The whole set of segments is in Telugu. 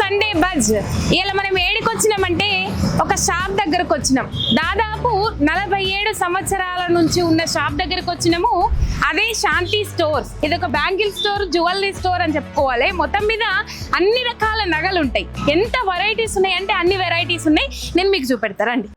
సండే బజ్ ఇలా మనం ఏడికి వచ్చినామంటే ఒక షాప్ దగ్గరకు వచ్చినాం దాదాపు నలభై ఏడు సంవత్సరాల నుంచి ఉన్న షాప్ దగ్గరకు వచ్చినాము అదే శాంతి స్టోర్స్ ఇది ఒక బ్యాంగిల్ స్టోర్ జ్యువెలరీ స్టోర్ అని చెప్పుకోవాలి. మొత్తం మీద అన్ని రకాల నగలు ఉంటాయి ఎంత వెరైటీస్ ఉన్నాయి అంటే అన్ని వెరైటీస్ ఉన్నాయి. నేను మీకు చూపెడతారండి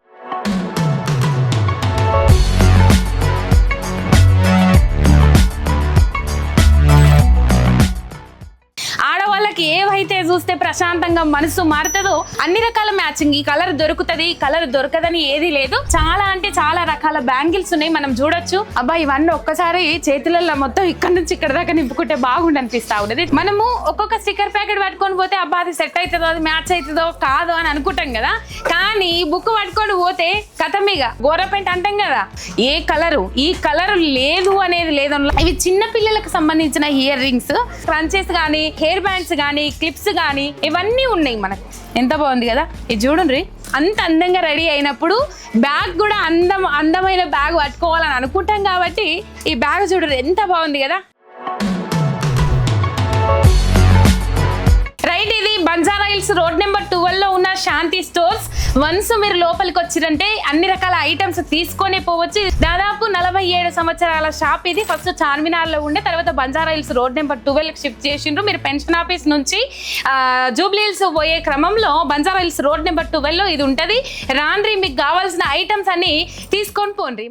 మనకి ఏవైతే చూస్తే ప్రశాంతంగా మనసు మారుతుందో అన్ని రకాల మ్యాచింగ్. ఈ కలర్ దొరుకుతుంది కలర్ దొరకదని ఏది లేదు. చాలా అంటే చాలా రకాల బ్యాంగిల్స్ ఉన్నాయి మనం చూడొచ్చు. అబ్బా ఇవన్నీ ఒక్కసారి చేతులలో మొత్తం ఇక్కడ నుంచి ఇక్కడ దాకా నింపుకుంటే బాగుండు అనిపిస్తా ఉన్నది మనము ఒక్కొక్క స్టిక్కర్ ప్యాకెట్ పట్టుకొని పోతే అబ్బా అది సెట్ అవుతుందో అది మ్యాచ్ అవుతుందో కాదో అని అనుకుంటాం కదా. కానీ బుక్ పట్టుకొని పోతే కథమిగ గోరపెంట్ అంటాం కదా. ఏ కలరు ఈ కలర్ లేదు అనేది లేదు అందులో. ఇవి చిన్న పిల్లలకు సంబంధించిన ఇయర్ రింగ్స్ క్రంచెస్ కానీ హెయిర్ బ్యాండ్స్ కానీ క్లిప్స్ కానీ ఇవన్నీ ఉన్నాయి మనకు. ఎంత బాగుంది కదా? ఇది చూడండి. అంత అందంగా రెడీ అయినప్పుడు బ్యాగ్ కూడా అందం అందమైన బ్యాగ్ పట్టుకోవాలని అనుకుంటాం కాబట్టి ఈ బ్యాగ్ చూడండి ఎంత బాగుంది కదా? రోడ్ నెంబర్ ట్వెల్వ్లో ఉన్న శాంతి స్టోర్స్ వన్స్ మీరు లోపలికి వచ్చిరంటే అన్ని రకాల ఐటమ్స్ తీసుకొని పోవచ్చు. దాదాపు నలభై ఏడు సంవత్సరాల షాప్ ఇది. ఫస్ట్ చార్మినార్లో ఉండే తర్వాత Banjara Hills road number twelve shift చేసిండ్రు. మీరు పెన్షన్ ఆఫీస్ నుంచి జూబ్లీ హిల్స్ పోయే క్రమంలో బంజారా హిల్స్ రోడ్ నెంబర్ ట్వెల్వ్లో ఇది ఉంటది. రాండ్రి మీకు కావాల్సిన ఐటమ్స్ అన్ని తీసుకొని పోండి